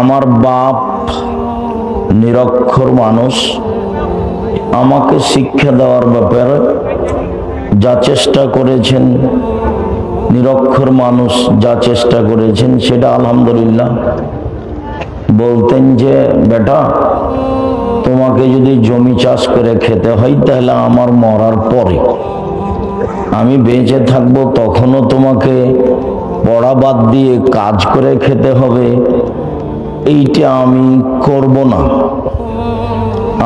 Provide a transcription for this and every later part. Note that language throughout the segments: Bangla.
আমার বাপ নিরক্ষর মানুষ, আমাকে শিক্ষা দেওয়ার ব্যাপারে যা চেষ্টা করেছেন, নিরক্ষর মানুষ যা চেষ্টা করেছেন, সেটা আলহামদুলিল্লাহ। বলতেন যে, বেটা, তোমাকে যদি জমি চাষ করে খেতে হয়, তাহলে আমার মরার পরে আমি বেঁচে থাকব, তখনও তোমাকে পড়া বাদ দিয়ে কাজ করে খেতে হবে। এইটা আমি করব না।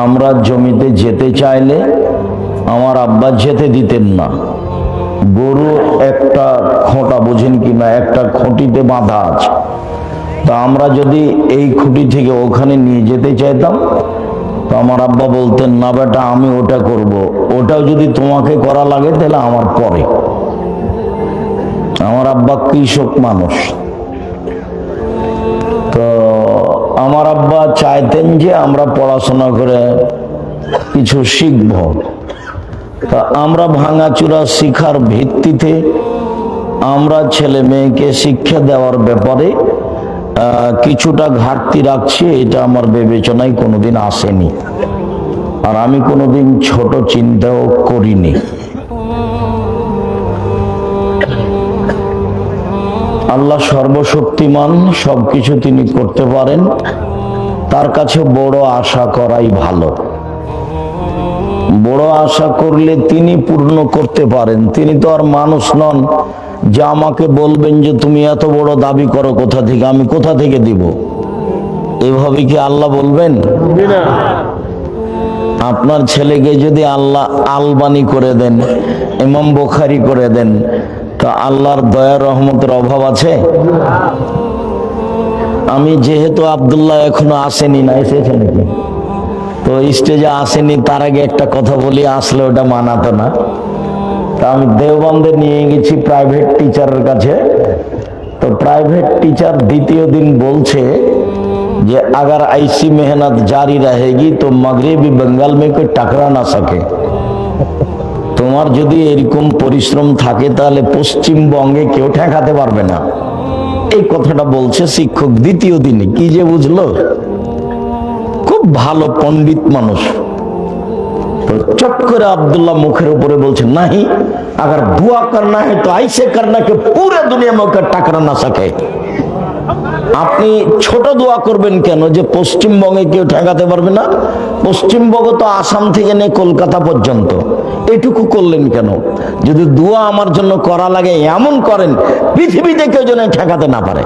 আমরা জমিতে যেতে চাইলে আমার আব্বা যেতে দিতেন না। গরু একটা খোঁটা, বোঝেন কি না, একটা খুঁটিতে বাঁধা আছে। তা আমরা যদি এই খুঁটি থেকে ওখানে নিয়ে যেতে চাইতাম, তো আমার আব্বা বলতেন, না বেটা, আমি ওটা করব। ওটাও যদি তোমাকে করা লাগে, তাহলে আমার পরে। আমার আব্বা কৃষক মানুষ। তো আমার আব্বা চাইতেন যে আমরা পড়াশোনা করে কিছু শিখব। তা আমরা ভাঙাচুরা শিখার ভিত্তিতে আমরা ছেলে মেয়েকে শিক্ষা দেওয়ার ব্যাপারে কিছুটা ঘাটতি রাখছি, এটা আমার বিবেচনায় কোনোদিন আসেনি। আর আমি কোনোদিন ছোট চিন্তাও করিনি। আল্লাহ সর্বশক্তিমান, সবকিছু তিনি করতে পারেন। তার কাছে বড় আশা করাই ভালো। বড় আশা করলে তিনি পূর্ণ করতে পারেন। তিনি তো আর মানুষ নন। যে আমাকে বলবেন যে তুমি এত বড় দাবি করো কোথা থেকে? আমি কোথা থেকে দিব? এভাবে কি আল্লাহ বলবেন? আপনার ছেলেকে যদি আল্লাহ আলবানি করে দেন, ইমাম বোখারি করে দেন তা আল্লাহর দয়ার রহমতের অভাব আছে আমি যেহেতু আব্দুল্লাহ এখনো আসেনি না এসেছে নাকি তো স্টেজে আসেনি তার আগে একটা কথা বলি আসলে ওটা মানাতো না তা আমি দেওবন্দে নিয়ে গেছি প্রাইভেট টিচারের কাছে তো প্রাইভেট টিচার দ্বিতীয় দিন বলছে যে अगर ऐसी मेहनत जारी रहेगी तो मगरबी बंगाल में कोई टकरा ना सके তোমার যদি এরকম পরিশ্রম থাকে, তাহলে পশ্চিমবঙ্গে কেউ ঠেকাতে পারবে না। এই কথাটা বলছে শিক্ষক দ্বিতীয় দিনে। কি যে বুঝলো? খুব ভালো পণ্ডিত মানুষ। চট করে আবদুল্লাহ মুখের উপরে বলছে, নাহি, আগার তো আইসে কে পুরো দুনিয়া না আপনি ছোট দোয়া করবেন কেন যে পশ্চিমবঙ্গে কেউ ঠেকাতে পারবে না? পশ্চিমবঙ্গ তো আসাম থেকে নিয়ে কলকাতা পর্যন্ত। এটুকু করলেন কেন? যদি দোয়া আমার জন্য করা লাগে, এমন করেন, পৃথিবীতে কেউ যেন ঠেকাতে না পারে।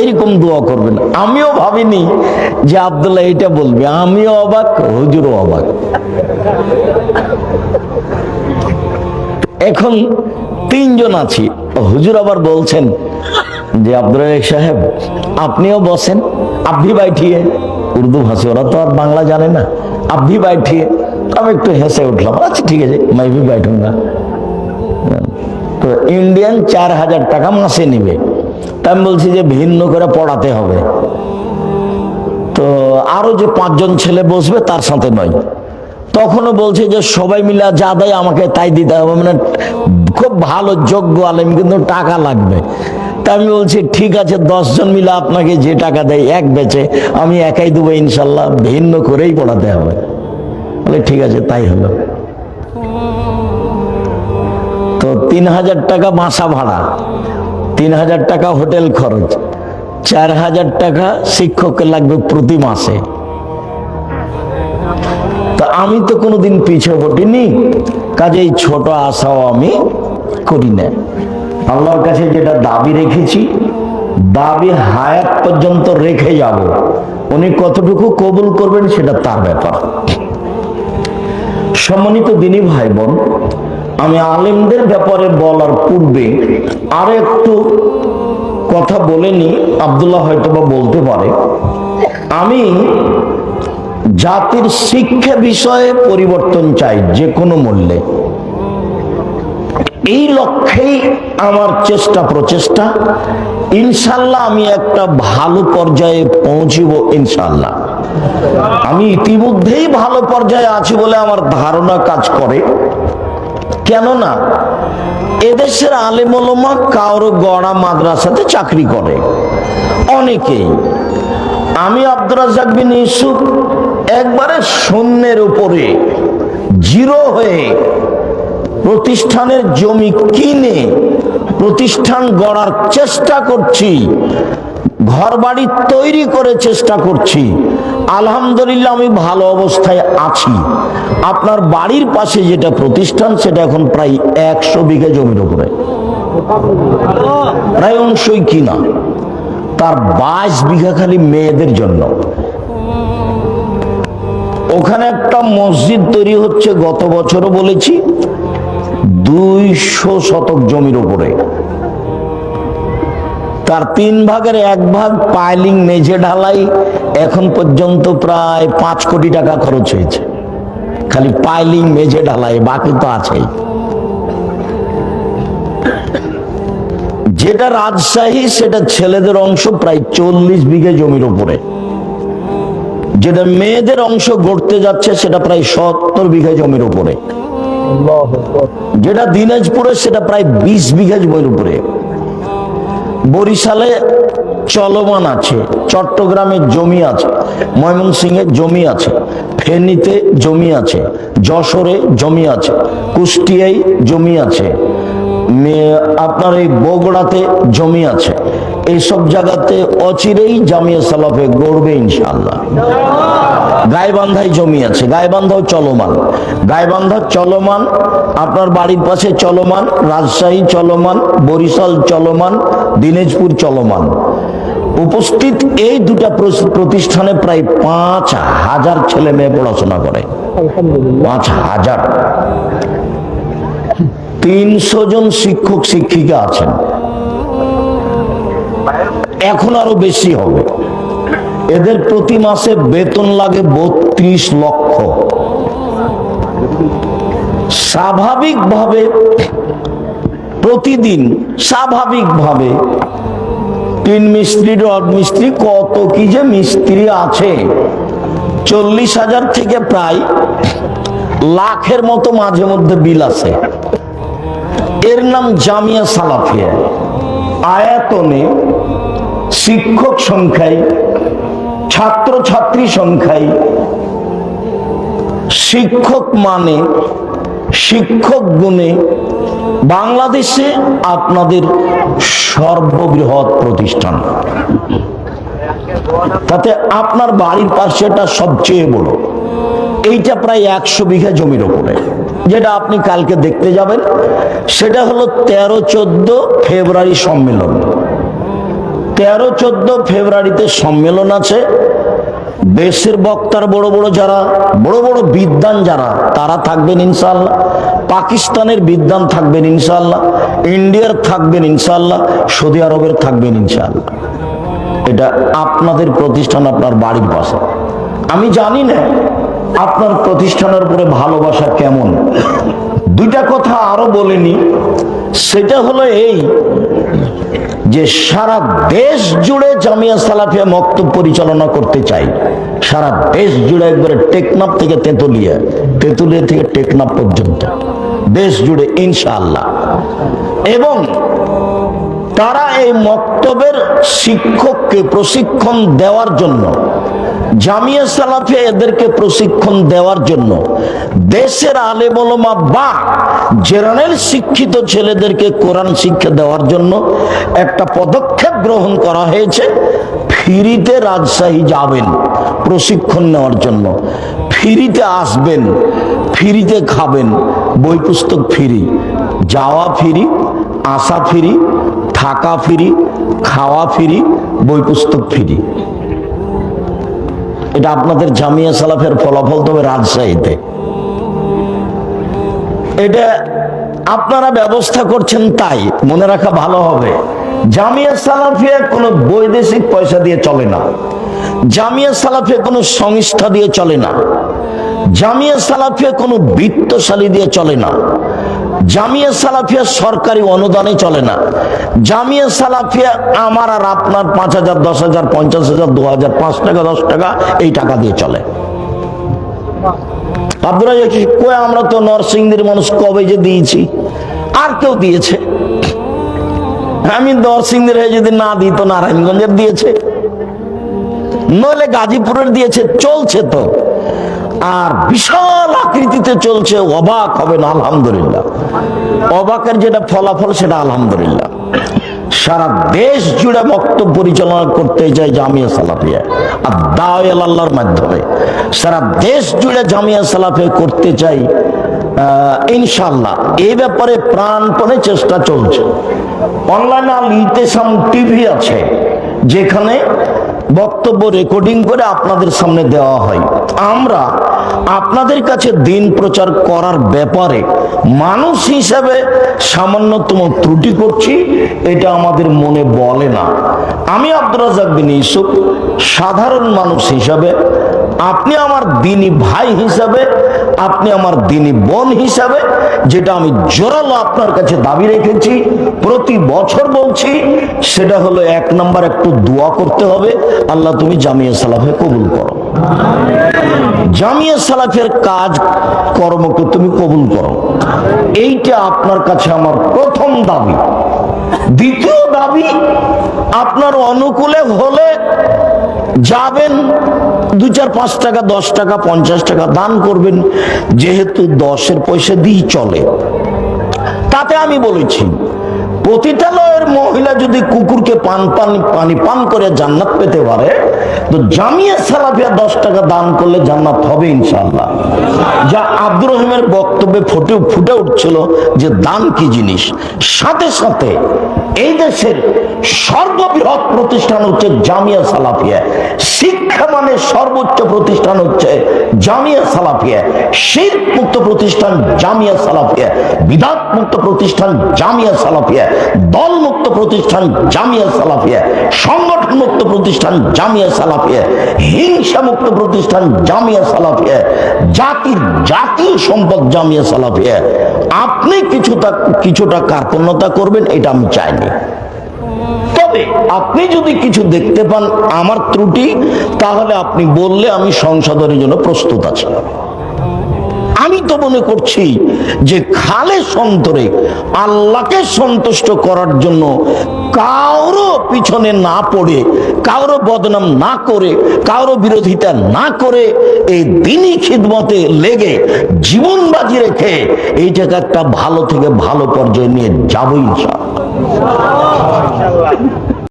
এইরকম দোয়া করবেন। আমিও ভাবিনি যে আব্দুল্লাহ এটা বলবে। আমিও অবাক, হুজুরও অবাক। এখন তিনজন আছি। হুজুর আবার বলছেন যে, আব্দুল সাহেব, আপনিও বসেন আপনি বাইঠিয়ে উর্দু ভাষী, ওরা তো আর বাংলা জানে না। আপনি বাইঠিয়ে আমি একটু হেসে উঠলাম। আচ্ছা ঠিক আছে, মাই ভি বাইঠুঙ্গা তো ইন্ডিয়ান চার হাজার টাকা মাসে নিবে। তা আমি বলছি যে ভিন্ন করে পড়াতে হবে। তো আরও যে পাঁচজন ছেলে বসবে, তার সাথে নয়। তখনও বলছে যে সবাই মিলে যা দেয় আমাকে তাই দিতে হবে। মানে খুব ভালো, যোগ্য আলেম, কিন্তু টাকা লাগবে। তা আমি বলছি, ঠিক আছে, দশজন মিলে আপনাকে যে টাকা দেয় এক বেচে, আমি একাই দেবো, ইনশাল্লাহ ভিন্ন করেই পড়াতে হবে। বলে, ঠিক আছে, তাই হলো। তো তিন হাজার টাকা বাসা ভাড়া, তিন হাজার টাকা হোটেল খরচ, চার হাজার টাকা শিক্ষকের লাগবে প্রতি মাসে। তা আমি তো কোনোদিন পিছিয়ে পড়িনি কাজেই ছোট আশাও আমি করি না আল্লাহর কাছে যেটা দাবি রেখেছি, দাবি হায়াত পর্যন্ত রেখে যাব। উনি কতটুকু কবুল করবেন সেটা তার ব্যাপার। সম্মানিত দিনী ভাই বোন আমি আলেমদের ব্যাপারে বলার পূর্বে আর একটু কথা বলে নি, আবদুল্লাহ হয়তো বা বলতে পারে। আমি জাতির শিক্ষা বিষয়ে পরিবর্তন চাই যে কোনো মূল্যে। এই লক্ষ্যেই আমার চেষ্টা প্রচেষ্টা। ইনশাল্লাহ আমি একটা ভালো পর্যায়ে পৌঁছিব ইনশাল্লাহ। আমি ইতিমধ্যেই ভালো পর্যায়ে আছি বলে আমার ধারণা কাজ করে। কেননা, এদেশের আলেমলমা কারও গড়া মাদ্রাসাতে চাকরি করে। অনেকেই। আমি আব্দুর রাজাক বিন ইউসুফ একবারে শূন্যের উপরে, জিরো হয়ে প্রতিষ্ঠানের জমি কিনে প্রতিষ্ঠান গড়ার চেষ্টা করছি ঘর বাড়ি তৈরি করে চেষ্টা করছি, আলহামদুলিল্লাহ আমি ভালো অবস্থায় আছি। আপনার বাড়ির পাশে যেটা প্রতিষ্ঠান, সেটা এখন প্রায় একশো বিঘা জমির উপরে। প্রায় অংশই কিনা। তার বাইশ বিঘা খালি মেয়েদের জন্য। ওখানে একটা মসজিদ তৈরি হচ্ছে, গত বছরও বলেছি। দুইশো শতক জমির উপরে। তার তিন ভাগের এক ভাগ পাইলিং মেঝে ঢালাই, এখন পর্যন্ত প্রায় পাঁচ কোটি টাকা খরচ হয়েছে। খালি পাইলিং মেঝে ঢালাই, বাকি তো আছেই। যেটা রাজশাহী, সেটা ছেলেদের অংশ প্রায় চল্লিশ বিঘে জমির উপরে। যেটা মেয়েদের অংশ গড়তে যাচ্ছে, সেটা প্রায় সত্তর বিঘা জমির উপরে। যেটা দিনাজপুরে, সেটা প্রায় বিশ বিঘা জমির উপরে। বরিশালে চলমান আছে, চট্টগ্রামে জমি আছে, ময়মনসিংহে জমি আছে, ফেনীতে জমি আছে, যশোরে জমি আছে, কুষ্টিয়ায় জমি আছে আপনার এই বগুড়াতে জমি আছে এইসব জায়গাতে অচিরেই জামিয়া সালাফে গড়বে ইনশাআল্লাহ। গাইবান্ধায় জমি আছে গাইবান্ধাও চলমান। গাইবান্ধা চলমান আপনার বাড়ির পাশে চলমান রাজশাহী চলমান বরিশাল চলমান দিনাজপুর চলমান। উপস্থিত এই দুটা প্রতিষ্ঠানে প্রায় পাঁচ হাজার ছেলে মেয়ে পড়াশোনা করে। পাঁচ হাজার। তিনশো জন শিক্ষক শিক্ষিকা আছেন। এখন আরও বেশি হবে। এদের প্রতি মাসে বেতন লাগে বত্রিশ লক্ষ। স্বাভাবিকভাবে প্রতিদিন, স্বাভাবিকভাবে তিন মিস্ত্রি রড মিস্ত্রি, কত কি যে মিস্ত্রি আছে। চল্লিশ হাজার থেকে প্রায় লাখের মতো মাঝে মধ্যে বিল আছে। এর নাম জামিয়া সালাফিয়া। আয়াতনে শিক্ষক সংখ্যায় ছাত্র ছাত্রী সংখ্যায়, শিক্ষক মানে শিক্ষক গুণে বাংলাদেশে আপনাদের সর্ববৃহৎ প্রতিষ্ঠান। তাতে আপনার বাড়ির পাশেটা সবচেয়ে বড়। এইটা প্রায় একশো বিঘা জমির ওপরে যেটা আপনি কালকে দেখতে যাবেন, সেটা হলো তেরো চোদ্দ ফেব্রুয়ারি সম্মেলন। তেরো চোদ্দ ফেব্রুয়ারিতে সম্মেলন আছে। দেশের বক্তার বড় বড় যারা, বড় বড় বিদ্বান যারা, তারা থাকবেন ইনশাল্লাহ পাকিস্তানের বিদ্বান থাকবেন ইনশাল্লাহ ইন্ডিয়ার থাকবেন ইনশাল্লাহ সৌদি আরবের থাকবেন ইনশাল্লাহ এটা আপনাদের প্রতিষ্ঠান, আপনার বাড়ির পাশে। আমি জানি না আপনার প্রতিষ্ঠানের উপরে ভালোবাসা কেমন। দুইটা কথা আরও বলিনি। সেটা হলো এই যে সারা দেশ জুড়ে জামিয়া সালাফিয়া মক্তব পরিচালনা করতে চাই সারা দেশ জুড়ে একবারে টেকনাপ থেকে তেঁতুলিয়া তেঁতুলিয়া থেকে টেকনাপ পর্যন্ত, দেশ জুড়ে ইনশাআল্লাহ। এবং তারা এই মক্তবের শিক্ষককে প্রশিক্ষণ দেওয়ার জন্য জামিয়া সালাফিয়া এদেরকে প্রশিক্ষণ দেওয়ার জন্য দেশের আলেমলমা বা জেনারেল শিক্ষিত ছেলেদেরকে কোরআন শিক্ষা দেওয়ার জন্য একটা পদক্ষেপ গ্রহণ করা হয়েছে। ফ্রিতে রাজশাহী যাবেন প্রশিক্ষণ নেওয়ার জন্য। ফিরিতে আসবেন, ফ্রিতে খাবেন, বই পুস্তক ফ্রি, যাওয়া ফিরি, আসা ফিরি, থাকা ফিরি, খাওয়া ফিরি, বই পুস্তক ফ্রি। এটা আপনাদের জামিয়া সালাফের ফলাফল তবে রাজশাহীতে। এটা আপনারা ব্যবস্থা করছেন তাই, মনে রাখা ভালো হবে। জামিয়া সালাফিয়া কোনো বৈদেশিক পয়সা দিয়ে চলে না। জামিয়া সালাফিয়া কোনো সংস্থা দিয়ে চলে না। জামিয়া সালাফিয়া কোনো বৃত্তশালী দিয়ে চলে না। জামিয়া সালাফিয়া সরকারি অনুদানে চলে না। জামিয়া সালাফিয়া আমার আর আপনার পাঁচ হাজার, দশ হাজার, পঞ্চাশ হাজার, দু হাজার, পাঁচ টাকা, দশ টাকা এই টাকা দিয়ে চলে। আপনারা কয়ে আমরা তো নরসিংদীর মানুষ, কবে যে দিয়েছি? আর কেউ দিয়েছে। আমি দর্শিংদের হয়ে যদি না দিই তো নারায়ণগঞ্জের দিয়েছে। নইলে গাজীপুরের দিয়েছে, চলছে তো। আর বিশাল আকৃতিতে চলছে, অবাক হবে না আলহামদুলিল্লাহ। অবাকের যেটা ফলাফল সেটা আলহামদুলিল্লাহ। সারা দেশ জুড়ে বক্তব্য পরিচালনা করতে চাই জামিয়া সালাফিয়া। আর দাওয়াল আল্লাহর মাধ্যমে। সারা দেশ জুড়ে জামিয়া সালাফে করতে চাই ইনশাল্লাহ এই ব্যাপারে প্রাণপণে চেষ্টা চলছে। অনলাইনে আল ইতেসাম টিভি আছে, যেখানে বক্তব্য রেকর্ডিং করে আপনাদের সামনে দেওয়া হয়। আমরা আপনাদের কাছে দিন প্রচার করার ব্যাপারে মানুষ হিসাবে সামান্যতম ত্রুটি করছি, এটা আমাদের মনে বলে না। আমি আব্দুর রাজাক বিন ইউসুফ, সাধারণ মানুষ হিসাবে, আপনি আমার দিনী ভাই হিসাবে আপনি আমার দিনী বোন হিসাবে, যেটা আমি জোরালো আপনার কাছে দাবি রেখেছি, প্রতি বছর বলছি, সেটা হলো এক নাম্বার একটু দোয়া করতে হবে। আল্লাহ তুমি জামিয়া সালাফে কবুল করো। জামিয়া সালাফের কাজ, কর্মকে তুমি কবুল করো। এইটা আপনার কাছে আমার প্রথম দাবি। দ্বিতীয় দাবি, আপনার অনুকূলে হলে যাবেন, দু চার, পাঁচ টাকা, দশ টাকা, পঞ্চাশ টাকা দান করবেন, যেহেতু দশের পয়সা দিয়েই চলে। তাতে আমি বলেছি প্রতিটা পতিতালয়ের মহিলা যদি কুকুরকে পান পান, পানি পান করে জান্নাত পেতে পারে তো জামিয়া সালাফিয়া দশ টাকা দান করলে জান্নাত হবে ইনশাআল্লাহ। যা আব্দুর রহিমের বক্তব্যে ফুটে ফুটে উঠছিল যে দান কি জিনিস। সাথে সাথে এই দেশের সর্ববৃহৎ প্রতিষ্ঠান হচ্ছে জামিয়া সালাফিয়া। শিক্ষা মানে সর্বোচ্চ প্রতিষ্ঠান হচ্ছে জামিয়া সালাফিয়া। শির মুক্ত প্রতিষ্ঠান জামিয়া সালাফিয়া। বিধাত মুক্ত প্রতিষ্ঠান জামিয়া সালাফিয়া। দল মুক্ত প্রতিষ্ঠান জামিয়া সালাফিয়া। সংগঠন মুক্ত প্রতিষ্ঠান জামিয়া সালাফিয়া হিংসা মুক্ত প্রতিষ্ঠান জামিয়া সালাফিয়া, জাতির জাতীয় সম্পদ জামিয়া সালাফিয়া। আপনি কিছুটা কিছুটা কার্পণ্যতা করবেন, এটা আমি চাইনি। তবে আপনি যদি কিছু দেখতে পান, আমার ত্রুটি, তাহলে আপনি বললে আমি সংশোধনের জন্য প্রস্তুত আছি। আমি তো মনে করছি যে খালে সন্তরে আল্লাহকে সন্তুষ্ট করার জন্য কারও পিছনে না পড়ে, কারও বদনাম না করে, কারও বিরোধিতা না করে, এই দিনই খিদমতে লেগে জীবন বাজি রেখে এই জায়গাটা ভালো থেকে ভালো পর্যায়ে নিয়ে যাবই ইনশাআল্লাহ।